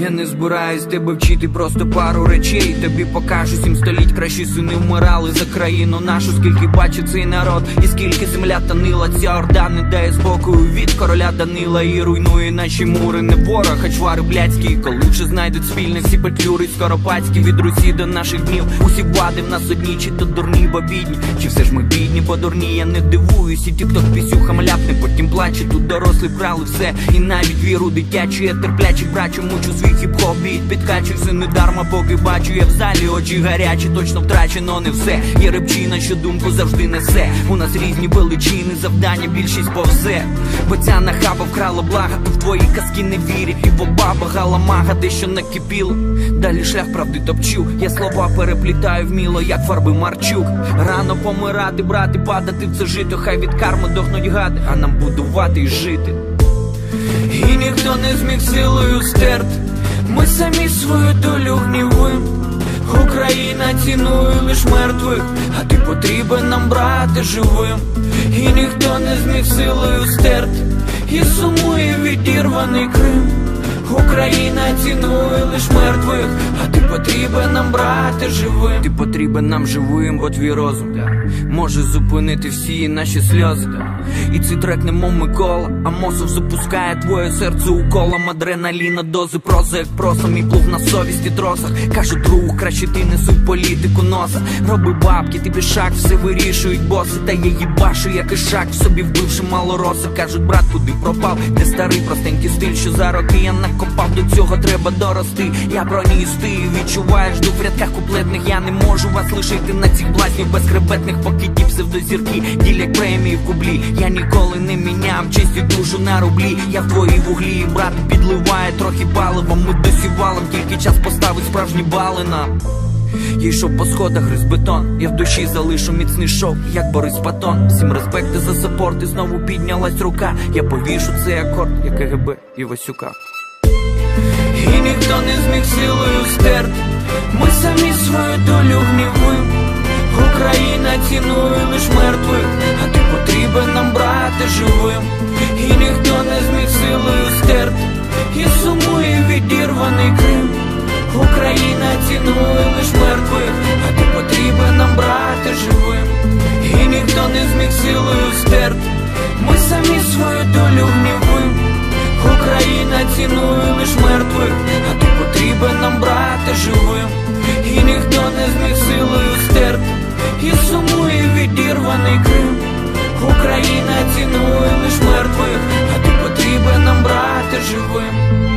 Я не збираюсь тебе вчити просто пару речей. Тобі покажу сім століть, кращі сини вмирали за країну нашу, скільки бачить цей народ, і скільки земля танила, ця орда не дає спокою від короля Данила і руйнує наші мури. Не ворог, а чвари блядські, коли вже знайдуть спільне всі петлюри скоропадські. Від Русі до наших днів. Усі влади в нас одні, чи то дурні, бо бідні, чи все ж ми бідні, бо дурні, я не дивуюсь, і ті, хто пісюхам ляпне, потім плаче, тут дорослі брали все, і навіть віру дитячу, я терплячих брачу, мучу свій хіп-хоп біт, підкачую все недарма, поки бачу, я в залі очі гарячі, точно втрачено не все. Є репчина, що думку завжди несе. У нас різні величини, завдання більшість повзе. Бо ця нахаба вкрала блага, то в твої казки не вірять. І баба галамага, дещо накипіло. Далі шлях правди топчу. Я слова переплітаю вміло, як фарби марчук. Рано помирати, брати, падати в це жито. Хай від карми дохнуть гади, а нам будувати і жити. І ніхто не зміг силою стерт. Ми самі свою долю гнівим. Україна цінує лиш мертвих, а ти потрібен нам брати живим. І ніхто не зміг силою стерт. І сумує відірваний Крим. Україна цінує лиш мертвих, а ти потрібен нам брати живим. Ти потрібен нам живим, бо твій розум може зупинити всі наші сльози. І цей трек немов Микола, а мозок запускає твоє серце уколом адреналіна, дози проза, як проса, мій плуг на совісті тросах. Кажу, друг, краще ти не суть політику носа. Роби бабки, тобі шаг, все вирішують боси. Та я їбашу, як і шаг, в собі вбивши мало роса. Кажуть, брат, куди пропав? Де старий простенький стиль, що за роки я накопав, до цього треба дорости. Я броністи, відчуваєш жду в рядках куплетних. Я не можу вас лишити на цих блазнів безхребетних, поки псевдозірки ділять премії в кублі. Я ніколи не міняв честь і душу на рублі. Я в твоїй вуглі, брат, підливає трохи паливом. Ми досівалом, тільки час поставить справжні бали нам. Я йшов по сходах, гриз бетон. Я в душі залишу міцний шов, як Борис Патон. Всім респекти за саппорт, і знову піднялась рука. Я повішу цей акорд, як КГБ і Васюка. Ніхто не зміг силою стерт. Ми самі свою долю гнівим. Україна цінує лиш мертвих, а ти потрібен нам брати живим. І ніхто не зміг силою стерт. І сумує відірваний Крим. Україна цінує лиш мертвих, а ти потрібен нам брати живим. І ніхто не зміг силою стерт. Ми самі свою долю гнівим. Україна цінує лиш мертвих, Крим. Україна цінує лиш мертвих, а ти потрібен нам брати живим.